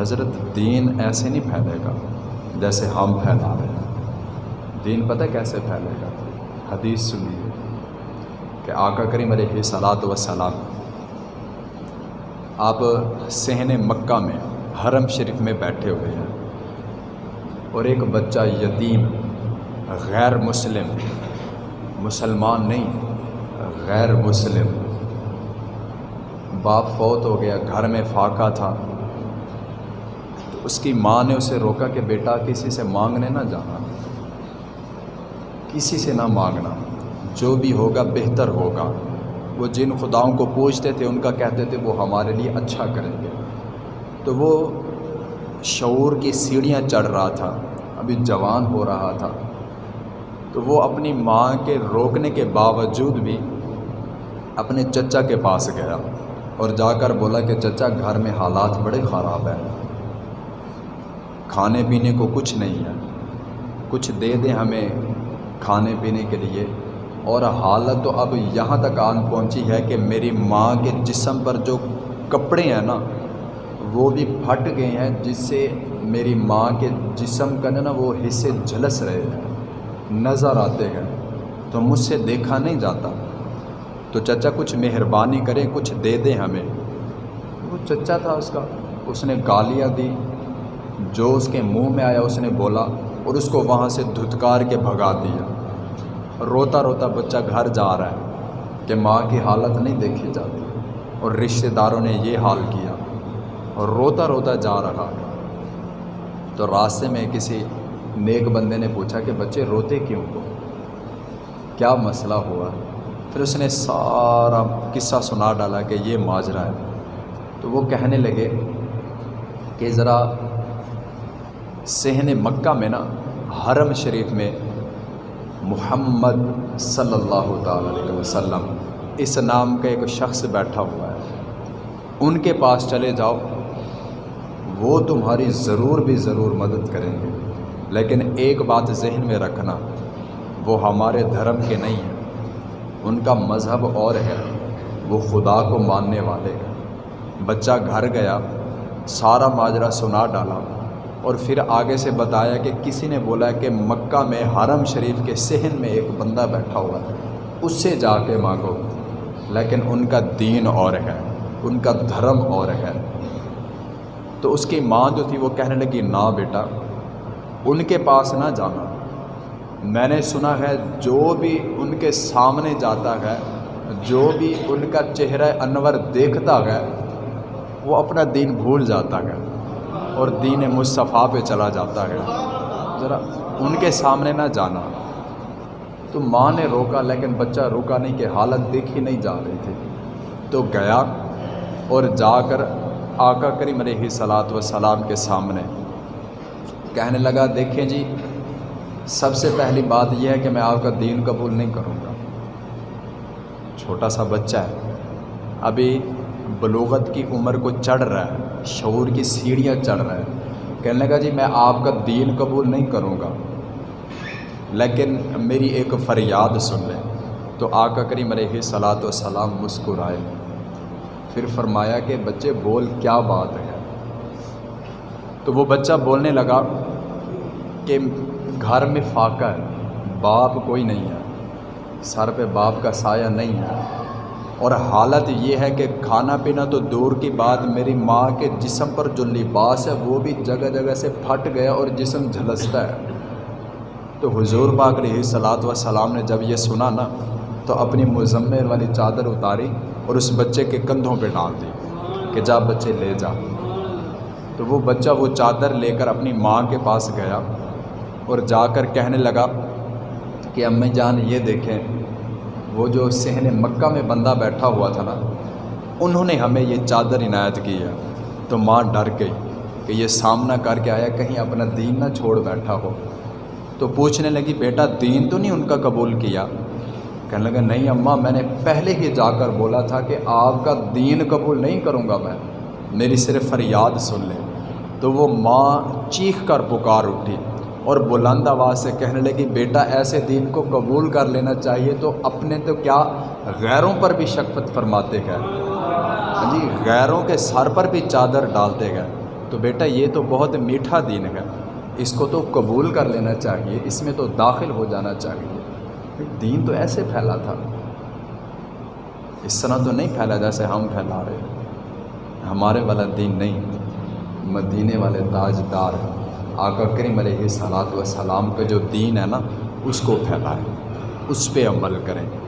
हज़रत दीन ऐसे नहीं फैलेगा जैसे हम फैला रहे हैं। दीन पता कैसे फैलेगा? हदीस सुनिए कि आका करीम सलात वसलाम आप सहन मक्का में, हरम शरीफ में बैठे हुए हैं और एक बच्चा यतीम, गैर मुस्लिम, मुसलमान नहीं, गैर मुस्लिम। बाप फौत हो गया, घर में फाका था उसकी माँ ने उसे रोका कि बेटा, किसी से मांगने ना जाना। किसी से ना मांगना। जो भी होगा, बेहतर होगा। वो जिन खुदाओं को पूछते थे, उनका कहते थे, वो हमारे लिए अच्छा करेंगे। तो वो शूर की सीढ़ियाँ चढ़ रहा था। अभी जवान हो रहा था। तो वो अपनी माँ के रोकने के बावजूद भी अपने चचा के पास गया और जाकर बोला कि, चचा, घर में हालात बड़े ख़राब हैं। खाने पीने को कुछ नहीं है। कुछ दे दें हमें खाने पीने के लिए। और हालत तो अब यहाँ तक आन पहुँची है कि मेरी माँ के जिसम पर जो कपड़े हैं ना, वो भी फट गए हैं, जिससे मेरी माँ के जिसम का ना वो हिस्से झलस रहे हैं, नज़र आते हैं। तो मुझसे देखा नहीं जाता। तो चचा कुछ मेहरबानी करें, कुछ दे दें हमें। वो चचा था उसका, उसने गालियाँ दी। जो उसके मुँह में आया उसने बोला और उसको वहाँ से धुतकार के भगा दिया। रोता रोता बच्चा घर जा रहा है कि माँ की हालत नहीं देखी जाती और रिश्तेदारों ने ये हाल किया और रोता रोता जा रहा तो रास्ते में किसी नेक बंदे ने पूछा कि बच्चे रोते क्यों हो? क्या मसला हुआ? फिर उसने सारा किस्सा सुना डाला कि ये माजरा है। तो वो कहने लगे कि ज़रा सहन मक्का में ना, हरम शरीफ में मोहम्मद सल्लल्लाहु अलैहि वसल्लम इस नाम का एक शख्स बैठा हुआ है। उनके पास चले जाओ। वो तुम्हारी ज़रूर भी ज़रूर मदद करेंगे। लेकिन एक बात जहन में रखना, वो हमारे धर्म के नहीं हैं। उनका मज़हब और है, वो खुदा को मानने वाले हैं। बच्चा घर गया, सारा माजरा सुना डाला। और फिर आगे से बताया कि किसी ने बोला कि मक्का में हरम शरीफ के सहन में एक बंदा बैठा हुआ है उससे जाके मांगो। लेकिन उनका दीन और है, उनका धर्म और है। तो उसकी माँ जो थी वो कहने लगी, ना बेटा, उनके पास ना जाना। मैंने सुना है जो भी उनके सामने जाता है, जो भी उनका चेहरा अनवर देखता है, वो अपना दीन भूल जाता है। और दीन मुस्तफ़ा पे चला जाता है। ज़रा उनके सामने ना जाना। तो माँ ने रोका, लेकिन बच्चा रुका नहीं कि हालत देखी नहीं जा रही थी। तो गया और जाकर आका करीम सलात व सलाम के सामने कहने लगा देखें जी, सबसे पहली बात यह है कि मैं आपका दीन कबूल नहीं करूँगा। छोटा सा बच्चा है। अभी बलोगत की उम्र को चढ़ रहा है। शूर की सीढ़ियाँ चढ़ रहा है। कहने लगा, जी, मैं आपका दीन कबूल नहीं करूँगा। लेकिन मेरी एक फ़रियाद सुन लें। तो आका करीम सलात सलाम मुस्कुराए। फिर फरमाया कि, बच्चे, बोल क्या बात है? तो वो बच्चा बोलने लगा कि, घर में फाका है, बाप कोई नहीं है। सर पे बाप का साया नहीं है। और हालत ये है कि खाना पीना तो दूर की बात, मेरी माँ के जिसम पर जो लिबास है, वो भी जगह जगह से फट गया और जिसम झलसता है। तो हुजूर पाक सलात व सलाम ने जब ये सुना ना तो अपनी मुजम्मर वाली चादर उतारी और उस बच्चे के कंधों पे डाल दी कि जा बच्चे ले जा। तो वो बच्चा वो चादर लेकर अपनी माँ के पास गया और जाकर कहने लगा कि, अम्मी जान, ये देखें वो जो सहन मक्का में बंदा बैठा हुआ था ना, उन्होंने हमें ये चादर इनायत की है। तो माँ डर गई कि ये सामना करके आया, कहीं अपना दीन ना छोड़ बैठा हो। तो पूछने लगी, बेटा, दीन तो नहीं उनका कबूल किया? कहने लगा, नहीं अम्मा, मैंने पहले ही जाकर बोला था कि आपका दीन कबूल नहीं करूँगा मैं। मेरी सिर्फ़ फरियाद सुन ले। तो वो माँ चीख कर पुकार उठी। और बुलंद आवाज़ से कहने लगी, बेटा, ऐसे दीन को कबूल कर लेना चाहिए तो अपने तो क्या गैरों पर भी शक्फत फरमाते गए? जी, गैरों के सर पर भी चादर डालते गए। तो बेटा, ये तो बहुत मीठा दीन है। इसको तो कबूल कर लेना चाहिए, इसमें तो दाखिल हो जाना चाहिए। दीन तो ऐसे फैला था। इस तरह तो नहीं फैला जैसे हम फैला रहे हमारे वाला दीन नहीं। मदीने वाले ताजदार आका करीम सलात व सलाम का जो दीन है ना, उसको फैलाएँ, उस पर अमल करें।